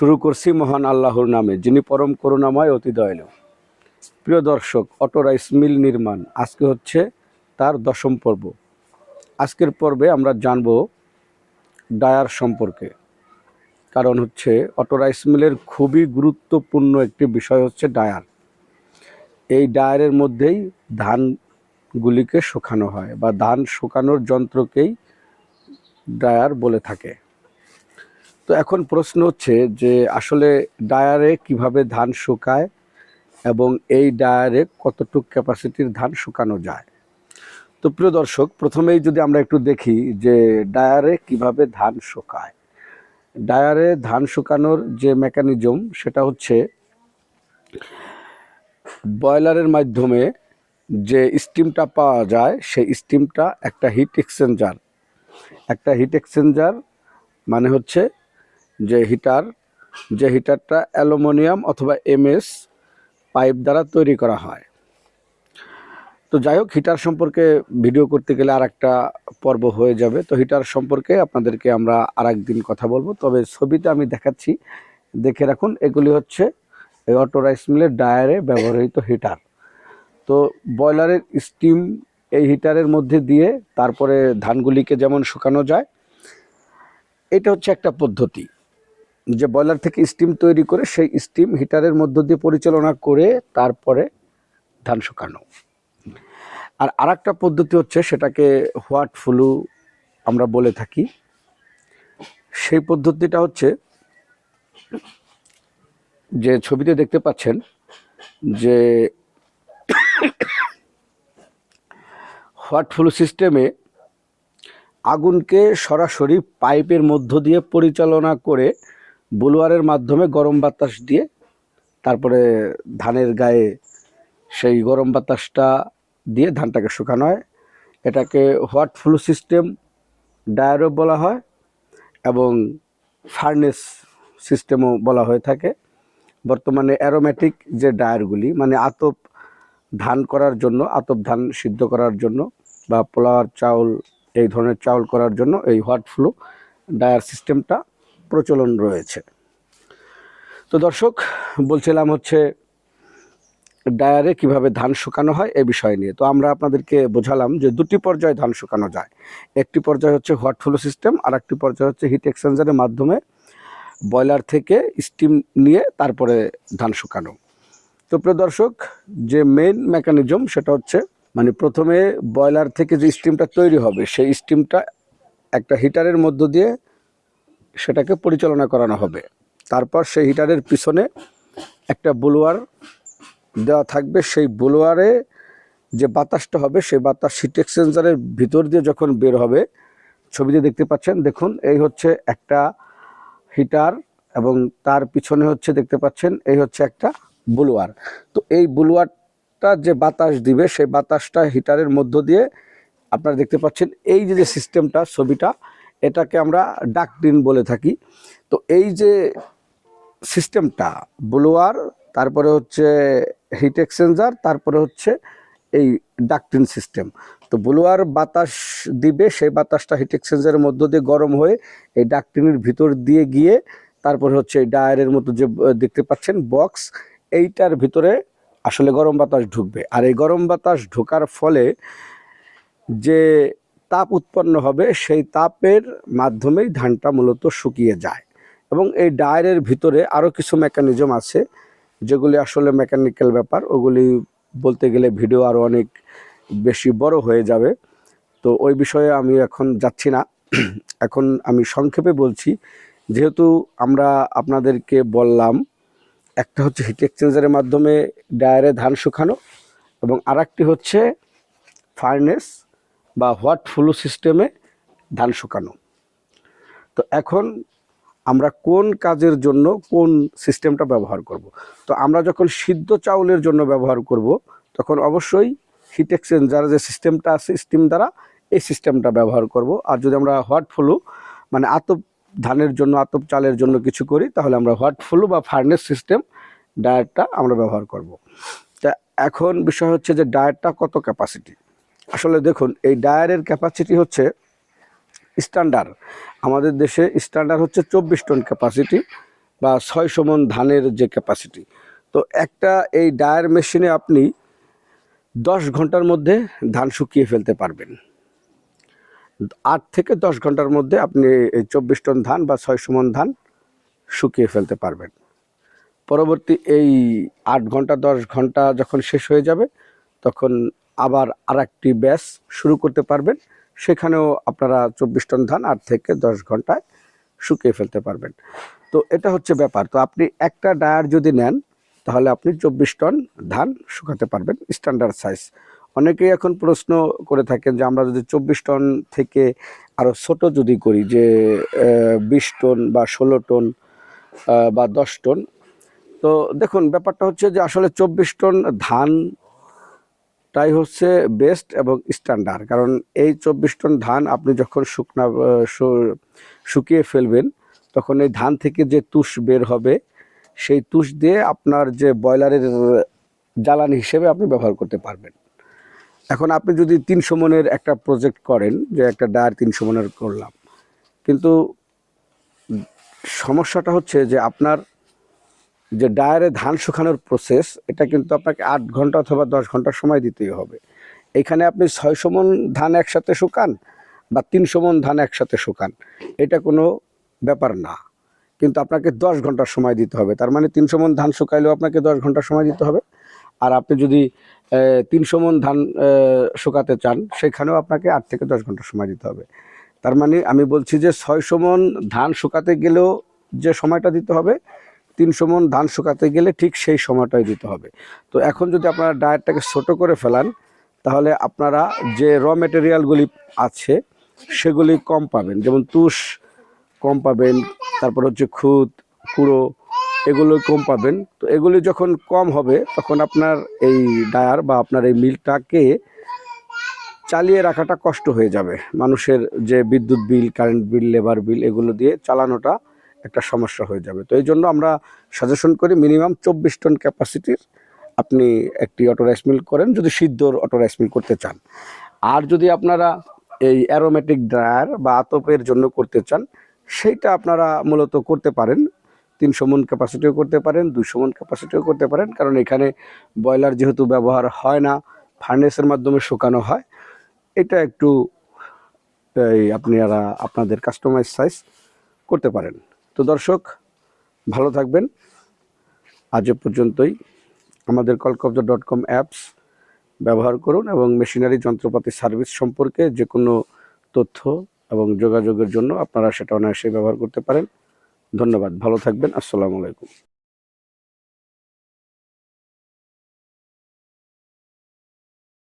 শুরু করছি মহান আল্লাহর নামে, যিনি পরম করুণাময় অতি দয়ালু। প্রিয় দর্শক, অটো রাইস মিল নির্মাণ আজকে হচ্ছে তার দশম পর্ব। আজকের পর্বে আমরা জানব ডায়ার সম্পর্কে। কারণ হচ্ছে অটো রাইস মিলের খুবই গুরুত্বপূর্ণ একটি বিষয় হচ্ছে ডায়ার। এই ডায়ারের মধ্যেই ধানগুলিকে শুকানো হয় বা ধান শুকানোর যন্ত্রকেই ডায়ার বলে থাকে। তো এখন প্রশ্ন হচ্ছে যে আসলে ডায়ারে কীভাবে ধান শুকায় এবং এই ডায়ারে কতটুক ক্যাপাসিটির ধান শুকানো যায়? তো প্রিয় দর্শক, প্রথমেই যদি আমরা একটু দেখি যে ডায়ারে কীভাবে ধান শুকায়। ডায়ারে ধান শুকানোর যে মেকানিজম, সেটা হচ্ছে বয়লারের মাধ্যমে যে স্টিমটা পাওয়া যায়, সেই স্টিমটা একটা হিট এক্সচেঞ্জার। একটা হিট এক্সচেঞ্জার মানে হচ্ছে যে হিটার, যে হিটারটা অ্যালুমিনিয়াম অথবা এমএস পাইপ দ্বারা তৈরি করা হয়। তো যাই হোক, হিটার সম্পর্কে ভিডিও করতে গেলে আর একটা পর্ব হয়ে যাবে। তো হিটার সম্পর্কে আপনাদেরকে আমরা আর দিন কথা বলব। তবে ছবিতে আমি দেখাচ্ছি। দেখে রাখুন, এগুলি হচ্ছে এই অটো রাইস মিলের ডায়ারে ব্যবহৃত হিটার। তো বয়লারের স্টিম এই হিটারের মধ্যে দিয়ে তারপরে ধানগুলিকে যেমন শুকানো যায়, এটা হচ্ছে একটা পদ্ধতি। যে বয়লার থেকে স্টিম তৈরি করে সেই স্টিম হিটারের মধ্য দিয়ে পরিচালনা করে তারপরে ধান শুকানো। আর আরেকটা পদ্ধতি হচ্ছে সেটাকে হোয়াট ফ্লু আমরা বলে থাকি। সেই পদ্ধতিটা হচ্ছে যে ছবিতে দেখতে পাচ্ছেন যে হোয়াট ফ্লু সিস্টেমে আগুনকে সরাসরি পাইপের মধ্য দিয়ে পরিচালনা করে বুলোয়ারের মাধ্যমে গরম বাতাস দিয়ে, তারপরে ধানের গায়ে সেই গরম বাতাসটা দিয়ে ধানটাকে শুকানো হয়। এটাকে হোয়াট ফ্লু সিস্টেম ডায়ারও বলা হয় এবং ফার্নেস সিস্টেমও বলা হয়ে থাকে। বর্তমানে অ্যারোমেটিক যে ডায়ারগুলি মানে আতপ ধান করার জন্য, আতপ ধান সিদ্ধ করার জন্য বা পোলাওয়ার চাউল, এই ধরনের চাউল করার জন্য এই হোয়াট ফ্লু ডায়ার সিস্টেমটা প্রচলন রয়েছে। তো দর্শক, বলছিলাম হচ্ছে, ডায়ারে কীভাবে ধান শুকানো হয় এ বিষয় নিয়ে। তো আমরা আপনাদেরকে বোঝালাম যে দুটি পর্যায়ে ধান শুকানো যায়। একটি পর্যায় হচ্ছে হট ফ্লো সিস্টেম আর একটি পর্যায় হচ্ছে হিট এক্সচেঞ্জারের মাধ্যমে বয়লার থেকে স্টিম নিয়ে তারপরে ধান শুকানো। তো প্রিয় দর্শক, যে মেইন মেকানিজম সেটা হচ্ছে মানে প্রথমে বয়লার থেকে যে স্টিমটা তৈরি হবে, সেই স্টিমটা একটা হিটারের মধ্য দিয়ে সেটাকে পরিচালনা করানো হবে। তারপর সেই হিটারের পিছনে একটা ব্লোয়ার দেওয়া থাকবে। সেই ব্লোয়ারে যে বাতাসটা হবে, সেই বাতাস হিট এক্সচেঞ্জারের ভিতর দিয়ে যখন বের হবে, ছবিতে দেখতে পাচ্ছেন, দেখুন, এই হচ্ছে একটা হিটার এবং তার পিছনে হচ্ছে দেখতে পাচ্ছেন, এই হচ্ছে একটা ব্লোয়ার। তো এই ব্লোয়ারটা যে বাতাস দিবে, সেই বাতাসটা হিটারের মধ্য দিয়ে আপনারা দেখতে পাচ্ছেন, এই যে সিস্টেমটা ছবিটা এটাকে আমরা ডাকটিন বলে থাকি। তো এই যে সিস্টেমটা, ব্লোয়ার, তারপরে হচ্ছে হিট এক্সচেঞ্জার, তারপরে হচ্ছে এই ডাকটিন সিস্টেম। তো ব্লোয়ার বাতাস দিবে, সেই বাতাসটা হিট এক্সচেঞ্জারের মধ্য দিয়ে গরম হয়ে এই ডাকটিনের ভিতর দিয়ে গিয়ে তারপরে হচ্ছে এই ডায়ারের মতো যে দেখতে পাচ্ছেন বক্স, এইটার ভিতরে আসলে গরম বাতাস ঢুকবে। আর এই গরম বাতাস ঢোকার ফলে যে তাপ উৎপন্ন হবে, সেই তাপের মাধ্যমেই ধানটা মূলত শুকিয়ে যায়। এবং এই ডায়ারের ভিতরে আরও কিছু মেকানিজম আছে, যেগুলি আসলে মেকানিক্যাল ব্যাপার। ওগুলি বলতে গেলে ভিডিও আরও অনেক বেশি বড় হয়ে যাবে। তো ওই বিষয়ে আমি এখন যাচ্ছি না। এখন আমি সংক্ষেপে বলছি, যেহেতু আমরা আপনাদেরকে বললাম, একটা হচ্ছে হিট এক্সচেঞ্জারের মাধ্যমে ডায়ারে ধান শুকানো এবং আরেকটি হচ্ছে ফার্নেস বা হোয়াট ফ্লু সিস্টেমে ধান শুকানো তো এখন আমরা কোন কাজের জন্য কোন সিস্টেমটা ব্যবহার করব। তো আমরা যখন সিদ্ধ চাউলের জন্য ব্যবহার করব, তখন অবশ্যই হিট এক্সচেঞ্জার যে সিস্টেমটা আছে স্টিম দ্বারা এই সিস্টেমটা ব্যবহার করব আর যদি আমরা হোয়াট ফ্লু মানে আতপ ধানের জন্য, আতপ চালের জন্য কিছু করি, তাহলে আমরা হোয়াট ফ্লু বা ফার্নেস সিস্টেম ডায়েটটা আমরা ব্যবহার করব। তা এখন বিষয় হচ্ছে যে ডায়েটটা কত ক্যাপাসিটি আসলে দেখুন, এই ডায়ারের ক্যাপাসিটি হচ্ছে স্ট্যান্ডার্ড আমাদের দেশে স্ট্যান্ডার্ড হচ্ছে চব্বিশ টন ক্যাপাসিটি বা ছয় সমন ধানের যে ক্যাপাসিটি তো একটা এই ডায়ার মেশিনে আপনি দশ ঘণ্টার মধ্যে ধান শুকিয়ে ফেলতে পারবেন। আট থেকে দশ ঘণ্টার মধ্যে আপনি এই চব্বিশ টন ধান বা ছয় সমন ধান শুকিয়ে ফেলতে পারবেন। পরবর্তী এই আট ঘণ্টা, দশ ঘণ্টা যখন শেষ হয়ে যাবে, তখন আবার আর একটি ব্যাস শুরু করতে পারবেন। সেখানেও আপনারা চব্বিশ টন ধান আট থেকে দশ ঘন্টায় শুকিয়ে ফেলতে পারবেন। তো এটা হচ্ছে ব্যাপার। তো আপনি একটা ডায়ার যদি নেন, তাহলে আপনি চব্বিশ টন ধান শুকাতে পারবেন স্ট্যান্ডার্ড সাইজ। অনেকেই এখন প্রশ্ন করে থাকেন যে আমরা যদি চব্বিশ টন থেকে আরও ছোট যদি করি, যে বিশ টন বা ষোলো টন বা দশ টন, তো দেখুন ব্যাপারটা হচ্ছে যে আসলে চব্বিশ টন ধানটাই হচ্ছে বেস্ট এবং স্ট্যান্ডার্ড কারণ এই চব্বিশ টন ধান আপনি যখন শুকনা শুকিয়ে ফেলবেন, তখন এই ধান থেকে যে তুষ বের হবে, সেই তুষ দিয়ে আপনার যে ব্রয়লারের জ্বালানি হিসেবে আপনি ব্যবহার করতে পারবেন। এখন আপনি যদি তিনশো মনের একটা প্রজেক্ট করেন, যে একটা ডায়ার তিনশো মনের করলাম, কিন্তু সমস্যাটা হচ্ছে যে আপনার যে ডায়ারে ধান শুকানোর প্রসেস এটা কিন্তু আপনাকে আট ঘণ্টা অথবা দশ ঘণ্টা সময় দিতেই হবে। এখানে আপনি ছয়শো মন ধান একসাথে শুকান বা তিনশো মন ধান একসাথে শুকান, এটা কোনো ব্যাপার না। কিন্তু আপনাকে দশ ঘণ্টার সময় দিতে হবে, তার মানে তিনশো মন ধান শুকাইলেও আপনাকে দশ ঘণ্টা সময় দিতে হবে। আর আপনি যদি তিনশো মন ধান শুকাতে চান, সেখানেও আপনাকে আট থেকে দশ ঘণ্টা সময় দিতে হবে। তার মানে আমি বলছি যে ছয়শো মন ধান শুকাতে গেলেও যে সময়টা দিতে হবে তিনশো মন ধান শুকাতে গেলে ঠিক সেই সময়টাই দিতে হবে। তো এখন যদি আপনারা ডায়েটটাকে ছোট করে ফেলান, তাহলে আপনারা যে র মেটেরিয়ালগুলি আছে, সেগুলি কম পাবেন। যেমন তুষ কম পাবেন, তারপর হচ্ছে খুদ, কুড়ো, এগুলো কম পাবেন। তো এগুলি যখন কম হবে, তখন আপনার এই ডায়ার বা আপনার এই মিলটাকে চালিয়ে রাখাটা কষ্ট হয়ে যাবে। মানুষের যে বিদ্যুৎ বিল, কারেন্ট বিল, লেবার বিল, এগুলো দিয়ে চালানোটা একটা সমস্যা হয়ে যাবে। তো এই জন্য আমরা সাজেশন করি মিনিমাম চব্বিশ টন ক্যাপাসিটির আপনি একটি অটো রাইস মিল করেন, যদি সিদ্ধর অটো রাইস মিল করতে চান। আর যদি আপনারা এই অ্যারোমেটিক ড্রায়ার বা আতপের জন্য করতে চান, সেইটা আপনারা মূলত করতে পারেন। তিনশো মন ক্যাপাসিটিও করতে পারেন দুশো মন ক্যাপাসিটিও করতে পারেন, কারণ এখানে ব্রয়লার যেহেতু ব্যবহার হয় না ফার্নেসের মাধ্যমে শুকানো হয়। এটা একটু, এই আপনারা আপনাদের কাস্টমাইজ সাইজ করতে পারেন। তো দর্শক, ভালো থাকবেন। আজ পর্যন্তই। আমাদের কলকব্জ ডট কম অ্যাপস ব্যবহার করুন এবং মেশিনারি যন্ত্রপাতি সার্ভিস সম্পর্কে যে কোনো তথ্য এবং যোগাযোগের জন্য আপনারা সেটা অনায়াসে ব্যবহার করতে পারেন। ধন্যবাদ, ভালো থাকবেন। আসসালামু আলাইকুম।